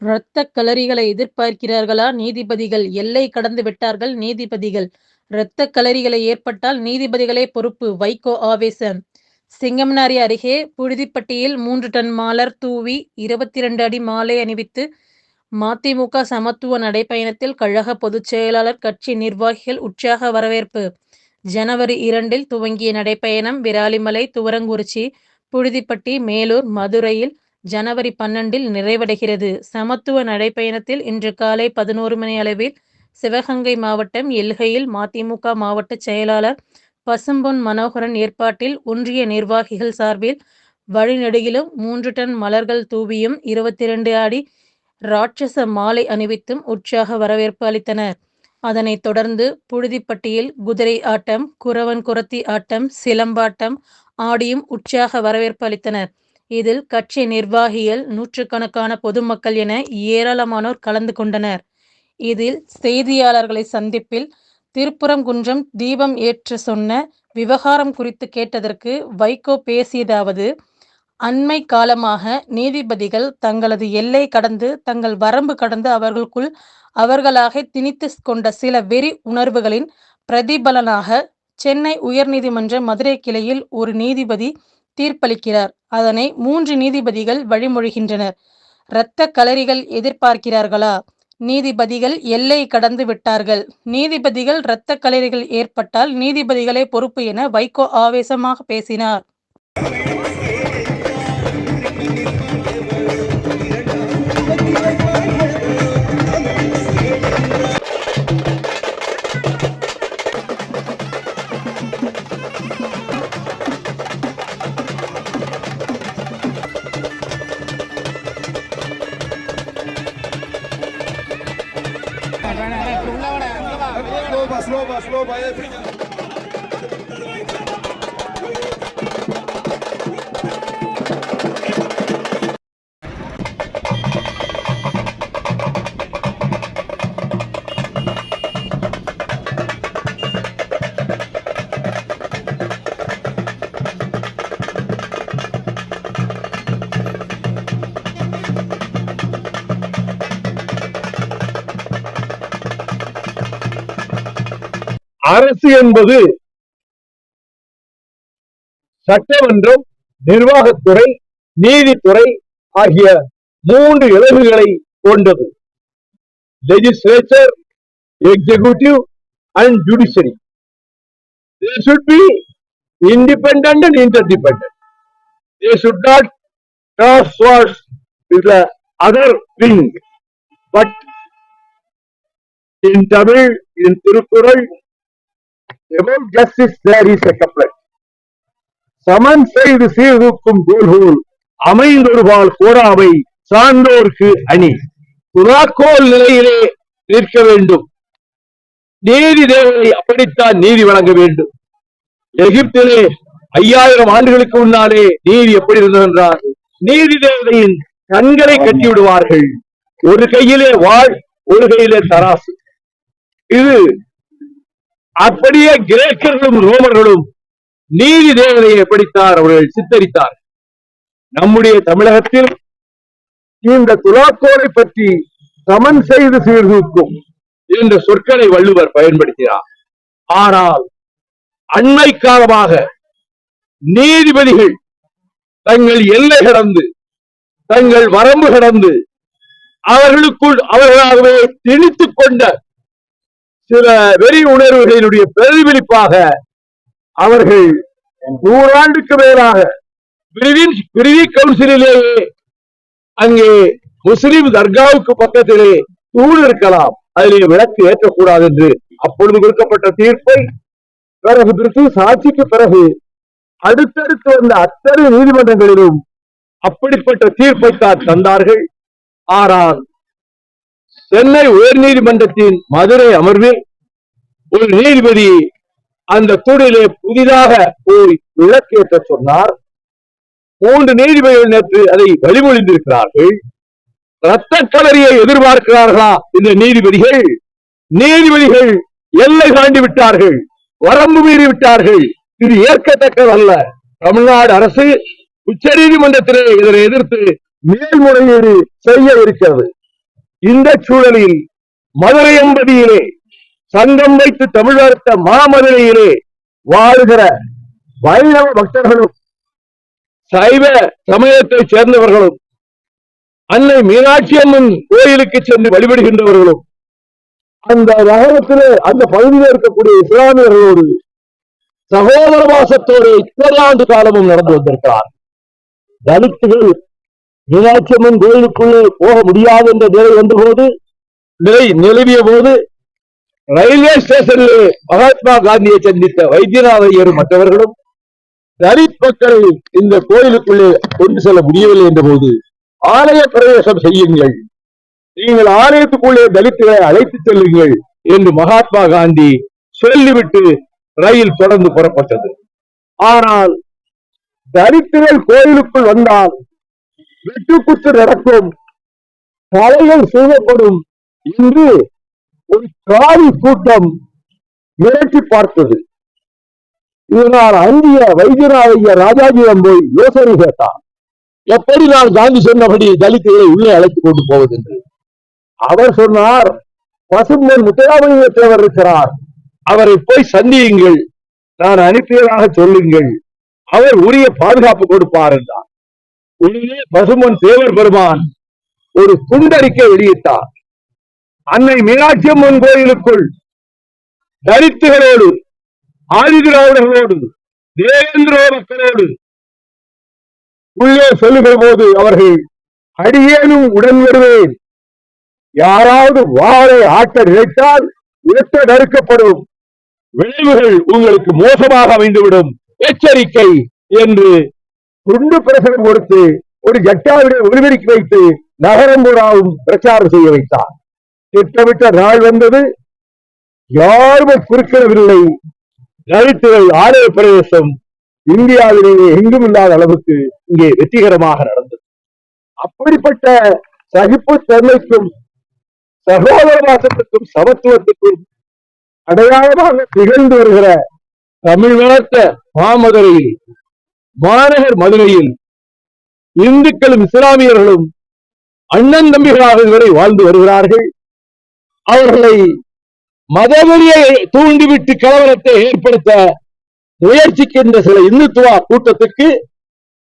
இரத்த கலரிகளை எதிர்பார்க்கிறார்களா? நீதிபதிகள் எல்லை கடந்து விட்டார்கள். நீதிபதிகள் இரத்தக் களரிகளை ஏற்பட்டால் நீதிபதிகளே பொறுப்பு. வைகோ ஆவேசம். சிங்கமனாரி அருகே புழுதிப்பட்டியில் மூன்று டன் மாலர் தூவி இருபத்தி இரண்டு அடி மாலை அணிவித்து மதிமுக சமத்துவ நடைப்பயணத்தில் கழக பொதுச் செயலாளர் கட்சி நிர்வாகிகள் உற்சாக வரவேற்பு. ஜனவரி இரண்டில் துவங்கிய நடைப்பயணம் விராலிமலை துவரங்குறிச்சி புழுதிப்பட்டி மேலூர் மதுரையில் ஜனவரி பன்னெண்டில் நிறைவடைகிறது. சமத்துவ நடைப்பயணத்தில் இன்று காலை பதினோரு மணி அளவில் சிவகங்கை மாவட்டம் எல்கையில் மதிமுக மாவட்ட செயலாளர் பசும்பொன் மனோகரன் ஏற்பாட்டில் ஒன்றிய நிர்வாகிகள் சார்பில் வழிநெடுகிலும் மூன்று டன் மலர்கள் தூவியும் இருபத்தி இரண்டு அடி ராட்சச மாலை அணிவித்தும் உற்சாக வரவேற்பு அளித்தனர். அதனைத் தொடர்ந்து புழுதிப்பட்டியில் குதிரை ஆட்டம் குறவன் குரத்தி ஆட்டம் சிலம்பாட்டம் ஆடியும் உற்சாக வரவேற்பு அளித்தனர். இதில் கட்சி நிர்வாகிகள் நூற்றுக்கணக்கான பொதுமக்கள் என ஏராளமானோர் கலந்து கொண்டனர். இதில் செய்தியாளர்களை சந்திப்பில் திருப்புறங்குன்றம் தீபம் ஏற்ற சொன்ன விவகாரம் குறித்து கேட்டதற்கு வைகோ பேசியதாவது அண்மை காலமாக நீதிபதிகள் தங்களது எல்லை கடந்து தங்கள் வரம்பு கடந்து அவர்களுக்குள் அவர்களாக திணித்து கொண்ட சில வெறி உணர்வுகளின் பிரதிபலனாக சென்னை உயர்நீதிமன்ற மதுரை கிளையில் ஒரு நீதிபதி தீர்ப்பளிக்கிறார். அதனை மூன்று நீதிபதிகள் வழிமொழிகின்றனர். இரத்த களரிகள் எதிர்பார்க்கிறார்களா? நீதிபதிகள் எல்லை கடந்து விட்டார்கள். நீதிபதிகள் இரத்த களரிகள் ஏற்பட்டால் நீதிபதிகளே பொறுப்பு என வைகோ ஆவேசமாக பேசினார். Слово, слово, слово. அரசு என்பது சட்டமன்றம் நிர்வாகத்துறை நீதித்துறை ஆகிய மூன்று இலகுகளை கொண்டது legislature executive and judiciary they should be independent and interdependent they should not cross swords with the other wing but in tamil in tirukural about justice there is a சமன் செய்து சீர்தூக்கும் கோல்கோல் அமைந்தொருபால் கோடாவை சான்றோர்க்கு அணி. புறாக்கோல் நிலையிலே நிற்க வேண்டும். நீதி தேவதை அப்படித்தான் நீதி வழங்க வேண்டும். எகிப்திலே ஐயாயிரம் ஆண்டுகளுக்கு முன்னாலே நீதி எப்படி இருந்தது என்றால் நீதி தேவதையின் கண்களை கட்டி விடுவார்கள் ஒரு கையிலே வாழ் ஒரு கையிலே தராசு. இது அப்படியே கிரேக்கர்களும் ரோமர்களும் நீதி தேவதையை எப்படித்தார்? அவர்கள் சித்தரித்தார் நம்முடைய தமிழகத்தில் இந்த துலாக்கோரை பற்றி சமன் செய்து சீர்தூக்கும் என்ற சொற்களை வள்ளுவர் பயன்படுத்தினார். ஆனால் அண்மை காலமாக நீதிபதிகள் தங்கள் எல்லை கடந்து தங்கள் வரம்பு கடந்து அவர்களுக்குள் அவர்களாகவே திணித்துக் கொண்ட சில வெறி உணர்வுகளினுடைய பிரதிபலிப்பாக அவர்கள் நூறாண்டுக்கு மேலாக பிரிவி கவுன்சிலேயே அங்கே முஸ்லிம் தர்காவுக்கு பக்கத்திலே தூண் இருக்கலாம். அதிலே விளக்கு ஏற்றக்கூடாது என்று அப்பொழுது கொடுக்கப்பட்ட தீர்ப்பை பிறகு பிறகு சாட்சிக்கு பிறகு அடுத்தடுத்து வந்த அத்தனை நீதிமன்றங்களிலும் அப்படிப்பட்ட தீர்ப்பைத்தான் தந்தார்கள். ஆனால் சென்னை உயர் நீதிமன்றத்தின் மதுரை அமர்வில் ஒரு நீதிபதி அந்த தூணிலே புதிதாக போய் விளக்கேற்ற சொன்னார். மூன்று நீதிபதிகள் நேற்று அதை வழிமொழிந்திருக்கிறார்கள். இரத்த கலரியை எதிர்பார்க்கிறார்களா இந்த நீதிபதிகள்? நீதிபதிகள் எல்லை தாண்டி விட்டார்கள் வரம்பு மீறி விட்டார்கள். இது ஏற்கத்தக்கதல்ல. தமிழ்நாடு அரசு உச்ச நீதிமன்றத்திலே இதனை எதிர்த்து மேல்முறையீடு செய்ய இருக்கிறது. இந்த சூழலில் மதுரை என்பதியிலே சங்கம் வைத்து தமிழ் வளர்த்த மாமதுரையிலே வாழ்கிற வைணவ பக்தர்களும் சைவ சமயத்தைச் சேர்ந்தவர்களும் அன்னை மீனாட்சி அம்மன் கோயிலுக்கு சென்று வழிபடுகின்றவர்களும் அந்த நகரத்திலே அந்த பகுதியில் இருக்கக்கூடிய இஸ்லாமியர்களோடு சகோதர வாசத்தோடு இத்தனை ஆண்டு காலமும் நடந்து வந்திருக்கிறார் தலித்துகள் மீனாட்சி அம்மன் கோயிலுக்குள்ளே போக முடியாது என்ற நிலை வந்தபோது நிலை நிலவிய போது ரயில்வே ஸ்டேஷனிலே மகாத்மா காந்தியை சந்தித்த வைத்தியநாத ஐயரும் மற்றவர்களும் தலித் மக்களை இந்த கோயிலுக்குள்ளே கொண்டு செல்ல முடியவில்லை என்ற போது ஆலய பிரவேசம் செய்யுங்கள். நீங்கள் ஆலயத்துக்குள்ளே தலித்துகளை அழைத்துச் செல்லுங்கள் என்று மகாத்மா காந்தி சொல்லிவிட்டு ரயில் தொடர்ந்து புறப்பட்டது. ஆனால் தலித்துகள் கோயிலுக்குள் வந்தால் வெட்டுக்குத்து நடக்கும். தலைகள் செய்யப்படும் என்று ஒரு காரி கூட்டம் மிரட்டி பார்த்தது. இதனால் அந்திய வைத்தியநாதைய ராஜாஜியிடம் போய் யோசனை கேட்டார் எப்படி நான் காந்தி சொன்னபடி தலித்துகளை உள்ளே அழைத்துக் கொண்டு போவது? என்று. அவர் சொன்னார் பசுமன் முத்தையாமணியத்தவர் இருக்கிறார். அவரை போய் சந்தியுங்கள். நான் அனுப்பியதாக சொல்லுங்கள். அவர் உரிய பாதுகாப்பு கொடுப்பார் என்றார். உள்ளே பசுமன் தேவர் பெருமான் ஒரு துண்டறிக்கை வெளியிட்டார். அன்னை மீனாட்சி அம்மன் கோயிலுக்குள் தலித்துகளோடு ஆதிதிராவிடர்களோடு தேவேந்திர மக்களோடு உள்ளே செல்லுகிற போது அவர்கள் அடியேனும் உடன் வருவேன். யாராவது வாழை ஆட்ட நினைத்தால் உயர்த்த நறுக்கப்படும். விளைவுகள் உங்களுக்கு மோசமாக அமைந்துவிடும். எச்சரிக்கை என்று துண்டு பிரசனம் கொடுத்து ஒரு ஜட்டாவிட ஒளிபெருக்கி வைத்து நகரம் பூராவும் பிரச்சாரம் செய்ய வைத்தார். திட்டமிட்ட நாள் வந்தது. யாருமே குறுக்கிடவில்லை. தலித்துகள் ஆலய பிரவேசம் இந்தியாவிலேயே எங்கும் இல்லாத அளவுக்கு இங்கே வெற்றிகரமாக நடந்தது. அப்படிப்பட்ட சகிப்புத்தன்மைக்கும் சகோதர வாசத்துக்கும் சமத்துவத்துக்கும் அடையாளமாக திகழ்ந்து வருகிற தமிழ் வளர்த்த மாமதுரையில் மாநகர் மதுரையில் இந்துக்களும் இஸ்லாமியர்களும் அண்ணன் தம்பிகளாக இதுவரை வாழ்ந்து வருகிறார்கள். அவர்களை மதவெறியை தூண்டிவிட்டு கலவரத்தை ஏற்படுத்த முயற்சிக்கின்ற சில இந்துத்துவ கூட்டத்துக்கு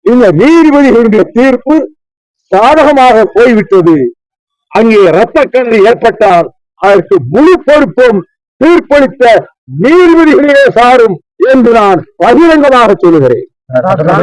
இந்த நீதிபதிகளுடைய தீர்ப்பு சாதகமாக போய்விட்டது. அங்கே இரத்தக்கணி ஏற்பட்டால் அதற்கு முழு பொறுப்பும் தீர்ப்பளித்த நீதிபதிகளே சாரும் என்று நான் பகிரங்கமாக சொல்லுகிறேன். Atau?